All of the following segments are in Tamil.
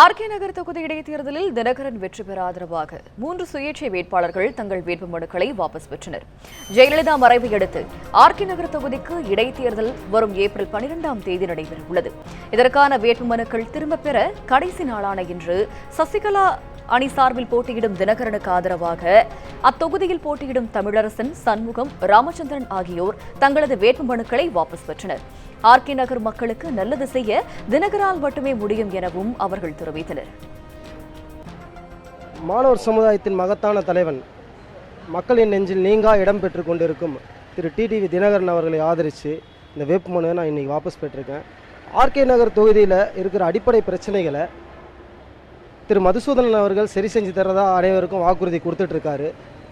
ஆர்கே நகர் தொகுதி இடைத்தேர்தலில் தினகரன் வெற்றி பெற ஆதரவாக மூன்று சுயேட்சை வேட்பாளர்கள் தங்கள் வேட்புமனுக்களை வாபஸ் பெற்றனர். ஜெயலலிதா மறைவை அடுத்து ஆர்கே நகர் தொகுதிக்கு இடைத்தேர்தல் வரும் ஏப்ரல் பனிரெண்டாம் தேதி நடைபெறவுள்ளது. இதற்கான வேட்புமனுக்கள் திரும்பப் பெற கடைசி நாளான இன்று சசிகலா அணி சார்பில் போட்டியிடும் தினகரனுக்கு ஆதரவாக அத்தொகுதியில் போட்டியிடும் தமிழரசன் சண்முகம் ராமச்சந்திரன் ஆகியோர் தங்களது வேட்புமனுக்களை வாபஸ் பெற்றனர். ஆர்கே நகர் மக்களுக்கு நல்லது செய்ய தினகரால் மட்டுமே முடியும் எனவும் அவர்கள் தெரிவித்தனர். மாணவர் சமுதாயத்தின் மகத்தான தலைவன் மக்களின் நெஞ்சில் நீங்கா இடம் பெற்று கொண்டிருக்கும் திரு டிடிவி தினகரன் அவர்களை ஆதரித்து இந்த வேட்புமனுவை நான் இன்றைக்கி வாபஸ் பெற்றிருக்கேன். ஆர்கே நகர் தொகுதியில் இருக்கிற அடிப்படை பிரச்சனைகளை திரு மதுசூதனன் அவர்கள் சரி செஞ்சு தரதா அனைவருக்கும் வாக்குறுதி கொடுத்துட்ருக்காரு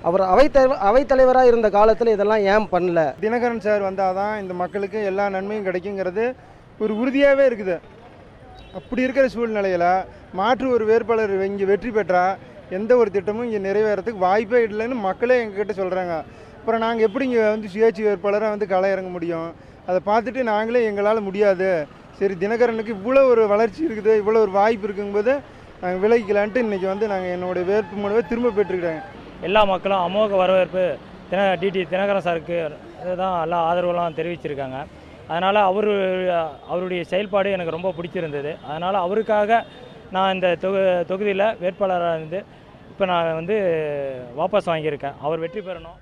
அவர் அவை அவைத்தலைவராக இருந்த காலத்தில் இதெல்லாம் ஏன் பண்ணல? தினகரன் சார் வந்தால் தான் இந்த மக்களுக்கு எல்லா நன்மையும் கிடைக்குங்கிறது ஒரு உறுதியாகவே இருக்குது. அப்படி இருக்கிற சூழ்நிலையில் மாற்று ஒரு வேட்பாளர் இங்கே வெற்றி பெற்றால் எந்த ஒரு திட்டமும் இங்கே நிறைவேறதுக்கு வாய்ப்பே இல்லைன்னு மக்களே எங்ககிட்ட சொல்கிறாங்க அப்புறம் நாங்கள் எப்படி இங்கே வந்து சுயேட்சை வேட்பாளராக வந்து களை இறங்க முடியும்? அதை பார்த்துட்டு நாங்களே எங்களால் முடியாது. சரி தினகரனுக்கு இவ்வளோ ஒரு வளர்ச்சி இருக்குது இவ்வளோ ஒரு வாய்ப்பு இருக்குங்கும்போது நாங்கள் விலகிக்கலான்ட்டு இன்றைக்கி வந்து நாங்கள் என்னுடைய வேட்பு மனுவை திரும்ப பெற்றுக்கிறேன். எல்லா மக்களும் அமோக வரவேற்பு தின டிடி தினகரன் சாருக்கு இதுதான் எல்லா ஆதரவுலாம் தெரிவிச்சிருக்காங்க. அதனால் அவர் அவருடைய செயல்பாடு எனக்கு ரொம்ப பிடிச்சிருந்தது. அதனால் அவருக்காக நான் இந்த தொகு தொகுதியில் வேட்பாளராக இருந்து இப்போ நான் வந்து வாபஸ் வாங்கியிருக்கேன். அவர் வெற்றி பெறணும்.